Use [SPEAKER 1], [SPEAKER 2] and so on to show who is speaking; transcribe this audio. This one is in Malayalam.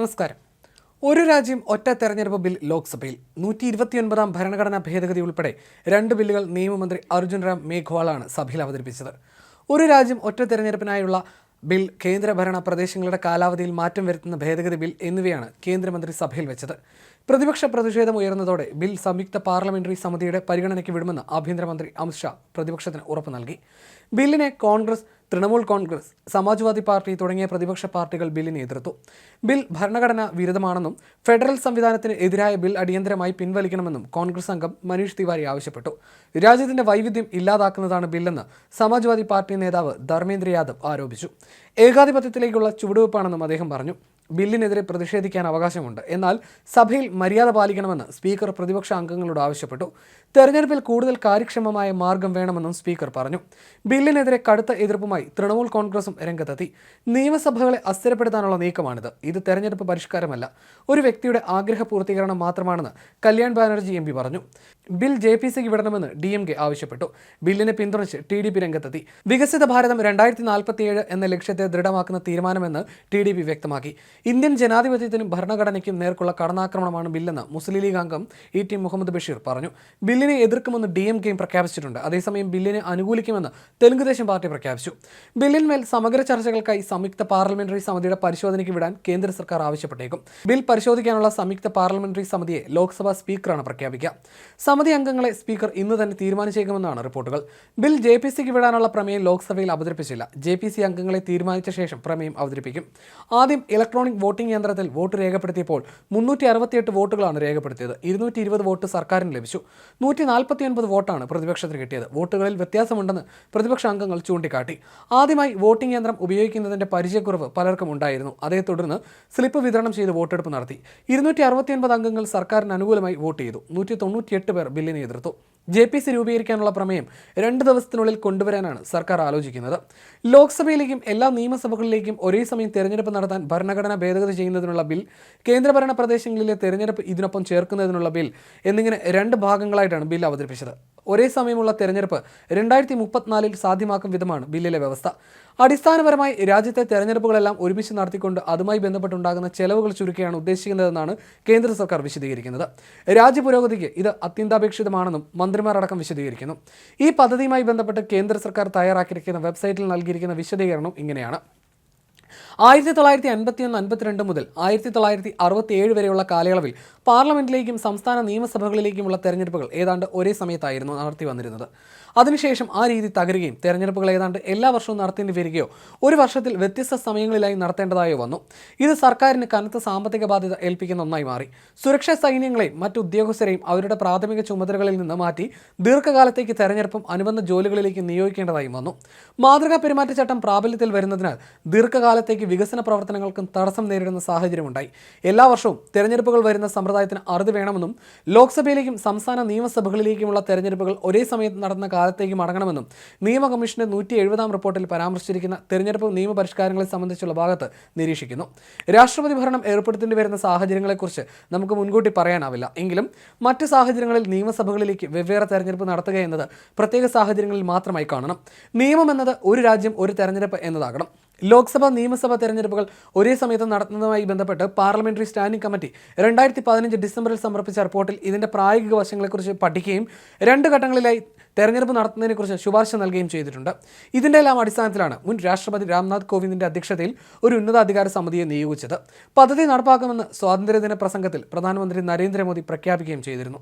[SPEAKER 1] നമസ്കാരം. ഒരു രാജ്യം ഒറ്റ തെരഞ്ഞെടുപ്പ് ബിൽ ലോക്സഭയിൽ നൂറ്റി ഇരുപത്തിയൊൻപതാം ഭരണഘടനാ ഭേദഗതി ഉൾപ്പെടെ രണ്ട് ബില്ലുകൾ നിയമമന്ത്രി അർജുൻ റാം മേഘ്വാളാണ് സഭയിൽ അവതരിപ്പിച്ചത്. ഒരു രാജ്യം ഒറ്റ തെരഞ്ഞെടുപ്പിനായുള്ള ബിൽ കേന്ദ്രഭരണ പ്രദേശങ്ങളുടെ കാലാവധിയിൽ മാറ്റം വരുത്തുന്ന ഭേദഗതി ബിൽ എന്നിവയാണ് കേന്ദ്രമന്ത്രി സഭയിൽ വെച്ചത്. പ്രതിപക്ഷ പ്രതിഷേധം ഉയർന്നതോടെ ബിൽ സംയുക്ത പാർലമെന്ററി സമിതിയുടെ പരിഗണനയ്ക്ക് വിടുമെന്ന് ആഭ്യന്തരമന്ത്രി അമിത്ഷാ പ്രതിപക്ഷത്തിന് ഉറപ്പ് നൽകി. ബില്ലിനെ കോൺഗ്രസ് തൃണമൂൽ കോൺഗ്രസ് സമാജ്വാദി പാർട്ടി തുടങ്ങിയ പ്രതിപക്ഷ പാർട്ടികൾ ബില്ലിനെ എതിർത്തു ബിൽ ഭരണഘടന വിരുദ്ധമാണെന്നും ഫെഡറൽ സംവിധാനത്തിന് എതിരായ ബിൽ അടിയന്തരമായി പിൻവലിക്കണമെന്നും കോൺഗ്രസ് അംഗം മനീഷ് തിവാരി ആവശ്യപ്പെട്ടു. രാജ്യത്തിന്റെ വൈവിധ്യം ഇല്ലാതാക്കുന്നതാണ് ബില്ലെന്ന് സമാജ്വാദി പാർട്ടി നേതാവ് ധർമ്മേന്ദ്ര യാദവ് ആരോപിച്ചു. ഏകാധിപത്യത്തിലേക്കുള്ള ചുവടുവെപ്പാണെന്നും അദ്ദേഹം പറഞ്ഞു. ബില്ലിനെതിരെ പ്രതിഷേധിക്കാൻ അവകാശമുണ്ട്. എന്നാൽ സഭയിൽ മര്യാദ പാലിക്കണമെന്ന് സ്പീക്കർ പ്രതിപക്ഷ അംഗങ്ങളോട് ആവശ്യപ്പെട്ടു. തെരഞ്ഞെടുപ്പിൽ കൂടുതൽ കാര്യക്ഷമമായ മാർഗം വേണമെന്നും സ്പീക്കർ പറഞ്ഞു. ബില്ലിനെതിരെ കടുത്ത എതിർപ്പുമായി തൃണമൂൽ കോൺഗ്രസും രംഗത്തെത്തി. നിയമസഭകളെ അസ്ഥിരപ്പെടുത്താനുള്ള നീക്കമാണിത്. ഇത് തെരഞ്ഞെടുപ്പ് പരിഷ്കാരമല്ല. ഒരു വ്യക്തിയുടെ ആഗ്രഹ പൂർത്തീകരണം മാത്രമാണെന്ന് കല്യാൺ ബാനർജി എം പറഞ്ഞു. ബിൽ ജെ പി സിക്ക് വിടണമെന്ന് ഡി എം കെ ആവശ്യപ്പെട്ടു. ബില്ലിനെ പിന്തുണച്ച് ടി ഡി പി രംഗത്തെത്തി. വികസിത ഭാരതം രണ്ടായിരത്തി നാൽപ്പത്തിയേഴ് എന്ന ലക്ഷ്യത്തെ ദൃഢമാക്കുന്ന തീരുമാനമെന്ന് ടി ഡി പി വ്യക്തമാക്കി. ഇന്ത്യൻ ജനാധിപത്യത്തിനും ഭരണഘടനയ്ക്കും നേർക്കുള്ള കടന്നാക്രമണമാണ് ബില്ലെന്ന് മുസ്ലിം ലീഗ് അംഗം ഇ ടി മുഹമ്മദ് ബഷീർ പറഞ്ഞു. ബില്ലിനെ എതിർക്കുമെന്ന് ഡി എം കെയും പ്രഖ്യാപിച്ചിട്ടുണ്ട്. അതേസമയം ബില്ലിനെ അനുകൂലിക്കുമെന്ന് തെലുങ്കുദേശം പാർട്ടി പ്രഖ്യാപിച്ചു. ബില്ലിന്മേൽ സമഗ്ര ചർച്ചകൾക്കായി സംയുക്ത പാർലമെന്ററി സമിതിയുടെ പരിശോധനയ്ക്ക് വിടാൻ കേന്ദ്ര സർക്കാർ ആവശ്യപ്പെട്ടേക്കും. ബിൽ പരിശോധിക്കാനുള്ള സംയുക്ത പാർലമെന്ററി സമിതിയെ ലോക്സഭാ സ്പീക്കറാണ് പ്രഖ്യാപിക്കുക. സമിതി അംഗങ്ങളെ സ്പീക്കർ ഇന്ന് തന്നെ തീരുമാനിച്ചേക്കുമെന്നാണ് റിപ്പോർട്ടുകൾ. ബിൽ ജെ പി സിക്ക് വിടാനുള്ള പ്രമേയം ലോക്സഭയിൽ അവതരിപ്പിച്ചില്ല. ജെ പി സി അംഗങ്ങളെ തീരുമാനിച്ച ശേഷം പ്രമേയം അവതരിപ്പിക്കും. ആദ്യം ഇലക്ട്രോണിക് വോട്ടിംഗ് യന്ത്രത്തിൽ വോട്ട് രേഖപ്പെടുത്തിയപ്പോൾ മുന്നൂറ്റി അറുപത്തിയെട്ട് വോട്ടുകളാണ് രേഖപ്പെടുത്തിയത്. ഇരുന്നൂറ്റി ഇരുപത് വോട്ട് സർക്കാരിന് ലഭിച്ചു. നൂറ്റി നാൽപ്പത്തിയൊൻപത് വോട്ടാണ് പ്രതിപക്ഷത്തിന് കിട്ടിയത്. വോട്ടുകളിൽ വ്യത്യാസമുണ്ടെന്ന് പ്രതിപക്ഷ അംഗങ്ങൾ ചൂണ്ടിക്കാട്ടി. ആദ്യമായി വോട്ടിംഗ് യന്ത്രം ഉപയോഗിക്കുന്നതിന്റെ പരിചയക്കുറവ് പലർക്കും ഉണ്ടായിരുന്നു. അതേ തുടർന്ന് സ്ലിപ്പ് വിതരണം ചെയ്ത് വോട്ടെടുപ്പ് നടത്തി. ഇരുന്നൂറ്റി അറുപത്തിയൊൻപത് അംഗങ്ങൾ സർക്കാരിന് അനുകൂലമായി വോട്ട് ചെയ്തു. നൂറ്റി തൊണ്ണൂറ്റിയെട്ട് പേർ ബില്ലിന് എതിർത്തു. ജെ പി സി രൂപീകരിക്കാനുള്ള പ്രമേയം രണ്ട് ദിവസത്തിനുള്ളിൽ കൊണ്ടുവരാനാണ് സർക്കാർ ആലോചിക്കുന്നത്. ലോക്സഭയിലേക്കും എല്ലാ നിയമസഭകളിലേക്കും ഒരേ സമയം തെരഞ്ഞെടുപ്പ് നടത്താൻ ഭരണഘടന ഭേദഗതി ചെയ്യുന്നതിനുള്ള ബിൽ കേന്ദ്രഭരണ പ്രദേശങ്ങളിലെ തെരഞ്ഞെടുപ്പ് ഇതിനൊപ്പം ചേർക്കുന്നതിനുള്ള ബിൽ എന്നിങ്ങനെ രണ്ട് ഭാഗങ്ങളായിട്ടാണ് ബിൽ അവതരിപ്പിച്ചത്. ഒരേ സമയമുള്ള തെരഞ്ഞെടുപ്പ് രണ്ടായിരത്തി മുപ്പത്തിനാലിൽ സാധ്യമാക്കും വിധമാണ് ബില്ലിലെ വ്യവസ്ഥ. അടിസ്ഥാനപരമായി രാജ്യത്തെ തെരഞ്ഞെടുപ്പുകളെല്ലാം ഒരുമിച്ച് നടത്തിക്കൊണ്ട് അതുമായി ബന്ധപ്പെട്ടുണ്ടാകുന്ന ചെലവുകൾ ചുരുക്കിയാണ് ഉദ്ദേശിക്കുന്നതെന്നാണ് കേന്ദ്ര സർക്കാർ വിശദീകരിക്കുന്നത്. രാജ്യ പുരോഗതിക്ക് ഇത് അത്യന്താപേക്ഷിതമാണെന്നും മന്ത്രിമാരടക്കം വിശദീകരിക്കുന്നു. ഈ പദ്ധതിയുമായി ബന്ധപ്പെട്ട് കേന്ദ്ര സർക്കാർ തയ്യാറാക്കിയിരിക്കുന്ന വെബ്സൈറ്റിൽ നൽകിയിരിക്കുന്ന വിശദീകരണം ഇങ്ങനെയാണ്. ആയിരത്തി തൊള്ളായിരത്തി അൻപത്തിയൊന്ന് അൻപത്തിരണ്ട് മുതൽ ആയിരത്തി തൊള്ളായിരത്തി അറുപത്തി ഏഴ് വരെയുള്ള കാലയളവിൽ പാർലമെന്റിലേക്കും സംസ്ഥാന നിയമസഭകളിലേക്കുമുള്ള തെരഞ്ഞെടുപ്പുകൾ ഏതാണ്ട് ഒരേ സമയത്തായിരുന്നു നടത്തി വന്നിരുന്നത്. അതിനുശേഷം ആ രീതി തകരുകയും തെരഞ്ഞെടുപ്പുകൾ ഏതാണ്ട് എല്ലാ വർഷവും നടത്തേണ്ടി വരികയോ ഒരു വർഷത്തിൽ വ്യത്യസ്ത സമയങ്ങളിലായി നടത്തേണ്ടതായോ വന്നു. ഇത് സർക്കാരിന് കനത്ത സാമ്പത്തിക ബാധ്യത ഏൽപ്പിക്കുന്ന ഒന്നായി മാറി. സുരക്ഷാ സൈന്യങ്ങളെയും മറ്റു ഉദ്യോഗസ്ഥരെയും അവരുടെ പ്രാഥമിക ചുമതലകളിൽ നിന്ന് മാറ്റി ദീർഘകാലത്തേക്ക് തെരഞ്ഞെടുപ്പും അനുബന്ധ ജോലികളിലേക്ക് നിയോഗിക്കേണ്ടതായും വന്നു. മാതൃകാ പെരുമാറ്റച്ചട്ടം പ്രാബല്യത്തിൽ വരുന്നതിനാൽ ദീർഘകാലത്തേക്ക് വികസന പ്രവർത്തനങ്ങൾക്കും തടസ്സം നേരിടുന്ന സാഹചര്യമുണ്ടായി. എല്ലാ വർഷവും തെരഞ്ഞെടുപ്പുകൾ വരുന്ന സമ്പ്രദായത്തിന് അറുതി വേണമെന്നും ലോക്സഭയിലേക്കും സംസ്ഥാന നിയമസഭകളിലേക്കുമുള്ള തെരഞ്ഞെടുപ്പുകൾ ഒരേ സമയത്ത് നടന്ന കാലത്തേക്ക് മടങ്ങണമെന്നും നിയമ കമ്മീഷന്റെ നൂറ്റി എഴുപതാം റിപ്പോർട്ടിൽ പരാമർശിച്ചിരിക്കുന്ന തെരഞ്ഞെടുപ്പ് നിയമപരിഷ്കാരങ്ങളെ സംബന്ധിച്ചുള്ള ഭാഗത്ത് നിരീക്ഷിക്കുന്നു. രാഷ്ട്രപതി ഭരണം ഏർപ്പെടുത്തേണ്ടി വരുന്ന സാഹചര്യങ്ങളെക്കുറിച്ച് നമുക്ക് മുൻകൂട്ടി പറയാനാവില്ല. എങ്കിലും മറ്റ് സാഹചര്യങ്ങളിൽ നിയമസഭകളിലേക്ക് വെവ്വേറെ തെരഞ്ഞെടുപ്പ് നടത്തുക എന്നത് പ്രത്യേക സാഹചര്യങ്ങളിൽ മാത്രമായി കാണണം. നിയമം എന്നത് ഒരു രാജ്യം ഒരു തെരഞ്ഞെടുപ്പ് എന്നതാകണം. ലോക്സഭ നിയമസഭാ തെരഞ്ഞെടുപ്പുകൾ ഒരേ സമയത്ത് നടത്തുന്നതുമായി ബന്ധപ്പെട്ട് പാർലമെന്ററി സ്റ്റാൻഡിംഗ് കമ്മിറ്റി രണ്ടായിരത്തി പതിനഞ്ച് ഡിസംബറിൽ സമർപ്പിച്ച റിപ്പോർട്ടിൽ ഇതിന്റെ പ്രായോഗിക വശങ്ങളെക്കുറിച്ച് പഠിക്കുകയും രണ്ട് ഘട്ടങ്ങളിലായി തെരഞ്ഞെടുപ്പ് നടത്തുന്നതിനെക്കുറിച്ച് ശുപാർശ നൽകുകയും ചെയ്തിട്ടുണ്ട്. ഇതിന്റെ എല്ലാം അടിസ്ഥാനത്തിലാണ് മുൻ രാഷ്ട്രപതി രാംനാഥ് കോവിന്ദിന്റെ അധ്യക്ഷതയിൽ ഒരു ഉന്നതാധികാര സമിതിയെ നിയോഗിച്ചത്. പദ്ധതി നടപ്പാക്കുമെന്ന് സ്വാതന്ത്ര്യദിന പ്രസംഗത്തിൽ പ്രധാനമന്ത്രി നരേന്ദ്രമോദി പ്രഖ്യാപിക്കുകയും ചെയ്തിരുന്നു.